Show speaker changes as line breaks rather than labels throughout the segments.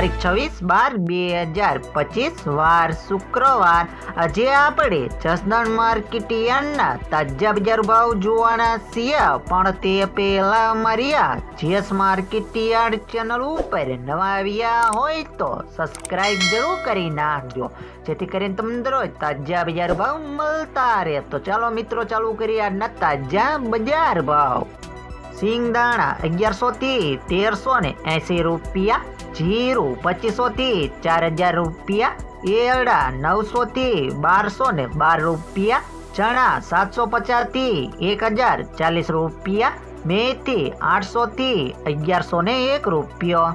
તારીખ છવ્વીસ બાર બે હજાર પચીસ, વાર શુક્રવાર. આજે આપણે જસદણ માર્કેટ યાર્ડના તાજા બજાર ભાવ જોવાના છીએ. પણ તે પહેલા અમારી આ જીએસ માર્કેટ યાર્ડ ચેનલ ઉપર નવા આવ્યા હોય તો સબસ્ક્રાઇબ જરૂર કરી નાખજો. જેથી કરીને તમને રોજ તાજા બજાર ભાવ મળતા રહે. તો ચાલો મિત્રો, ચાલુ કરીએ આજના તાજા બજાર ભાવ. સિંગદાણા અગિયારસો થી તેરસો ને એસી રૂપિયા જીરું પચીસોથી ચાર હજાર રૂપિયા, એરડા નવસોથી બારસો ને બાર રૂપિયા, ચણા સાતસો પચાસથી એક હજાર ચાલીસ રૂપિયા, મેથી આઠસોથી અગિયારસો ને એક રૂપિયો.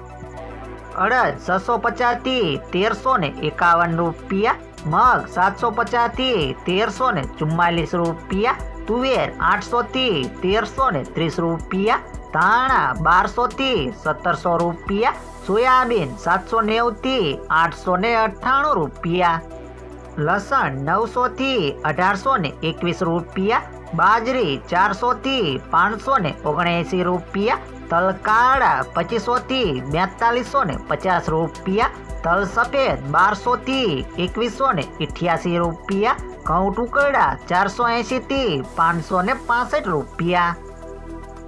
અડદ છસો પચાસથી તેરસો ને એકાવન રૂપિયા, મગ સાતસો પચાસથી તેરસો ને ચુમ્માલીસ રૂપિયા, તુવેર આઠસોથી તેરસો ને ત્રીસ રૂપિયા ધાણા બારસો થી સત્તરસો રૂપિયા, સોયાબીન સાતસો નેવું થી આઠસો ને અઠ્ઠાણું રૂપિયા, લસણ નવસો થી અઢારસો ને એકવીસ રૂપિયા, બાજરી ચારસો થી પાંચસો ને ઓગણએંસી રૂપિયા, તલકાળા પચીસો થી બેતાલીસો ને પચાસ રૂપિયા તલ સફેદ બારસો થી એકવીસો ને રૂપિયા, ઘઉં ટુકડા ચારસો એંશી થી પાંચસો ને રૂપિયા.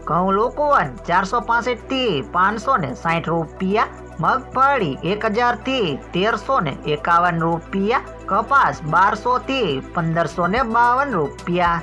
ઘઉં લોકવન ચારસો પાસઠથી પાંચસો ને સાઠ રૂપિયા, મગફળી એક હજારથી તેરસો ને એકાવન રૂપિયા, કપાસ બારસો થી પંદરસો ને બાવન રૂપિયા.